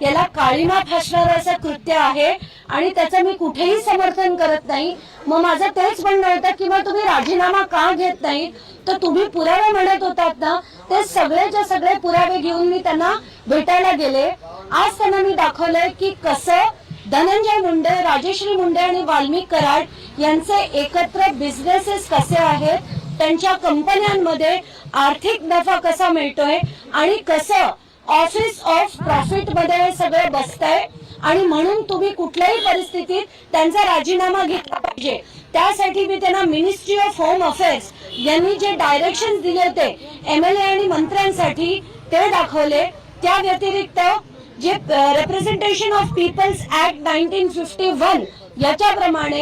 याला काळीमा फासणारं असं कृत्य आहे आणि त्याचं मी कुठेही समर्थन करत नाही. मग माझं तेच म्हणणं होतं की मग तुम्ही राजीनामा का घेत नाही? तर तुम्ही पुरावे म्हणत होतात ना ते सगळेच्या सगळे पुरावे घेऊन मी त्यांना भेटायला गेले. आज त्यांना मी दाखवलंय की कसं धनंजय मुंडे राजेश्री मुंडे आणि वाल्मिक कराड यांचे एकत्र बिझनेसेस कसे आहेत? त्यांच्या कंपन्यांमध्ये आर्थिक नफा कसा मिळतोय? आणि कसं ऑफिस ऑफ प्रॉफिटमध्ये सगळं बसतंय. आणि म्हणून तुम्ही कुठल्याही परिस्थितीत त्यांचा राजीनामा घेतला पाहिजे. त्यासाठी मी त्यांना मिनिस्ट्री ऑफ होम अफेअर्स यांनी जे डायरेक्शन दिले होते एमएलए आणि मंत्र्यांसाठी ते दाखवले. त्या व्यतिरिक्त जे representation of peoples act nineteen fifty one याच्याप्रमाणे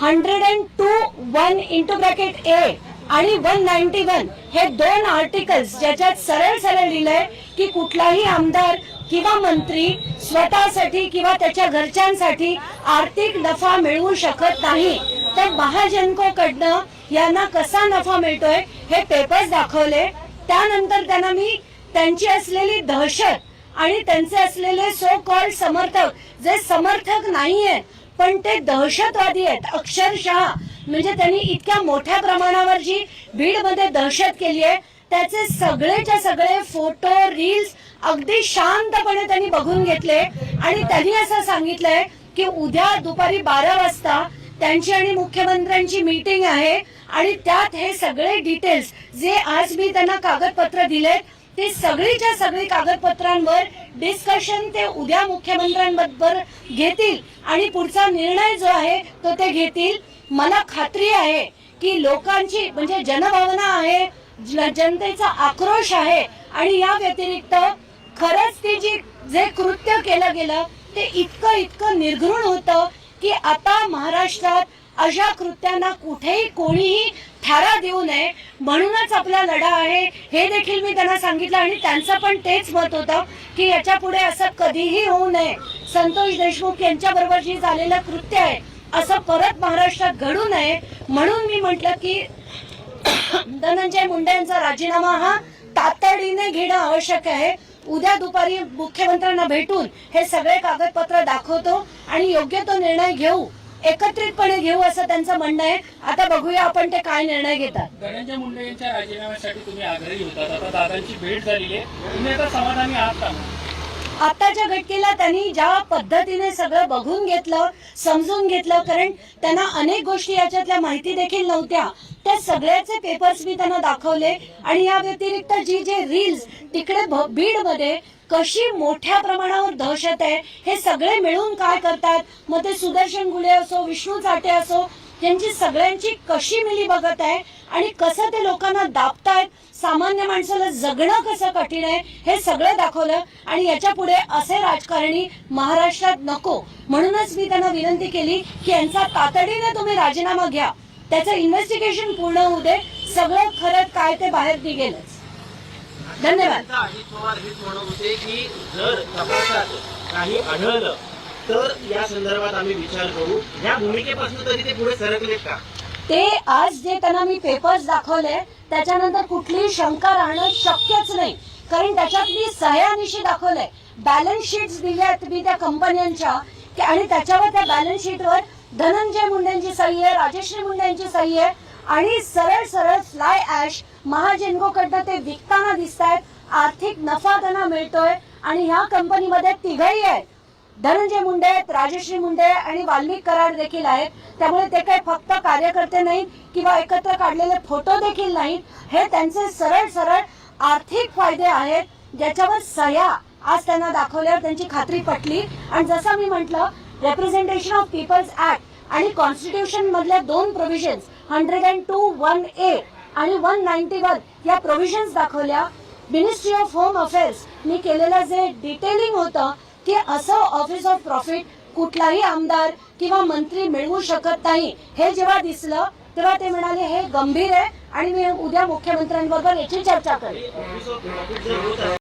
hundred and two one into bracket A आणि वन नाईन्टी वन हे दोन आर्टिकल्स ज्याच्यात सरळ सरळ लिहिलंय की कुठलाही आमदार किंवा मंत्री स्वतःसाठी किंवा त्याच्या घरच्यांसाठी आर्थिक नफा मिळवू शकत नाही. तर महाजनको कडनं यांना कसा नफा मिळतोय हे पेपर्स दाखवले. त्यानंतर त्यांना मी त्यांची असलेली दहशत आणि त्यांचे असलेले सो कॉल्ड समर्थक जे समर्थक नाहीये पण ते दहशतवादी आहेत अक्षरशः. म्हणजे त्यांनी इतक्या मोठ्या प्रमाणावर जी भीडमध्ये दहशत केली आहे त्याचे सगळेच्या सगळे फोटो रील्स अगदी शांतपणे त्यांनी बघून घेतले. आणि त्यांनी असं सांगितलंय की उद्या दुपारी बारा वाजता त्यांची आणि मुख्यमंत्र्यांची मीटिंग आहे. आणि त्यात हे सगळे डिटेल्स जे आज मी त्यांना कागदपत्र दिलेत ते सगळीच्या सगळी कागदपत्रांवर डिस्कशन ते उद्या मुख्यमंत्र्यांबरोबर घेतील. आणि पुढचा निर्णय जो आहे तो ते घेतील. मला खात्री आहे की लोकांची म्हणजे जनभावना आहे जनतेचा आक्रोश आहे. आणि या व्यतिरिक्त खरंच ते जी जे कृत्य केलं गेलं ते इतकं इतकं निर्घृण होतं की आता महाराष्ट्रात अशा कृत्यांना कुठेही कोणीही थारा देऊ नये. म्हणूनच आपला लढा आहे. हे देखील मी त्यांना सांगितलं आणि त्यांचं पण तेच मत होतं की याच्यापुढे असं कधीही होऊ नये. संतोष देशमुख यांच्या बरोबर जी झालेलं कृत्य आहे असं परत महाराष्ट्रात घडू नये. म्हणून मी म्हटलं की धनंजय मुंडे यांचा राजीनामा हा तातडीने घेणं आवश्यक आहे. उद्या दुपारी मुख्यमंत्र्यांना भेटून हे सगळे कागदपत्र दाखवतो आणि योग्य तो निर्णय घेऊ. एकत्रितपणे घेऊ असं त्यांचं म्हणणं आहे. आता बघूया आपण ते काय निर्णय घेतात. धनंजय मुंडे यांच्या राजीनाम्यासाठी तुम्ही आग्रही होतात. आता दादांची भेट झालेली आहे. तुम्ही आता समाधानी आहात का? आताच्या घटकेला त्यांनी ज्या पद्धतीने सगळं बघून घेतलं समजून घेतलं कारण त्यांना अनेक गोष्टी याच्यातल्या माहिती देखील नव्हत्या. त्या सगळ्याचे पेपर्स मी त्यांना दाखवले आणि या व्यतिरिक्त जी जे रील्स तिकडे बीडमध्ये कशी मोठ्या प्रमाणावर दहशत आहे हे सगळे मिळून काय करतात? मग ते सुदर्शन गुळे असो विष्णू चाटे असो यांची सगळ्यांची कशी मिली बघत आहे आणि कसं ते लोकांना दाबतायत सामान्य माणसाला जगणं कसं कठीण आहे हे सगळं दाखवलं आणि याच्यापुढे असे राजकारणी महाराष्ट्रात नको. म्हणूनच मी त्यांना विनंती केली की यांचा तातडीने तुम्ही राजीनामा घ्या. त्याचं इन्व्हेस्टिगेशन पूर्ण होऊ दे. सगळं खरं काय ते बाहेर निघेलच. धन्यवाद. अजित पवार हेच म्हणत होते की जर तपासात काही आढळलं तर या संदर्भात आम्ही विचार करू. या भूमिकेपासून तरी ते पुढे सरकले का? ते आज जे त्यांना मी पेपर्स दाखवले त्याच्यानंतर कुठलीही शंका राहणं शक्यच नाही. कारण त्याच्यात मी सह्यानिशी दाखवलंय बॅलन्स शीट्स दिल्यात मी त्या कंपन्यांच्या आणि त्याच्यावर त्या बॅलन्स शीटवर धनंजय मुंडेंची सही आहे राजेश्री मुंडेंची सही आहे. आणि सरळ सरळ फ्लाय ऍश महाजेनगोकडनं ते विकताना दिसत आहेत आर्थिक नफा त्यांना मिळतोय. आणि ह्या कंपनीमध्ये तिघही आहेत. धनंजय मुंडे आहेत राजश्री मुंडे आणि वाल्मिक कराड देखील आहेत. त्यामुळे ते काही फक्त कार्यकर्ते नाहीत किंवा एकत्र काढलेले फोटो देखील नाहीत. हे त्यांचे सरळ सरळ आर्थिक फायदे आहेत ज्याच्यावर सह्या आज त्यांना दाखवल्यावर त्यांची खात्री पटली. आणि जसं मी म्हटलं रेप्रेझेंटेशन ऑफ पीपल्स ऍक्ट आणि कॉन्स्टिट्यूशन मधल्या दोन provisions hundred and two one A आणि वन नाईन्टी वन या प्रोव्हिजन्स दाखवल्या. मिनिस्ट्री ऑफ होम अफेअर्स मी केलेलं जे डिटेलिंग होतं की असं ऑफिस ऑफ प्रॉफिट कुठलाही आमदार किंवा मंत्री मिळवू शकत नाही. हे जेव्हा दिसलं तेव्हा ते म्हणाले हे गंभीर आहे आणि मी उद्या मुख्यमंत्र्यांबरोबर याची चर्चा करेन.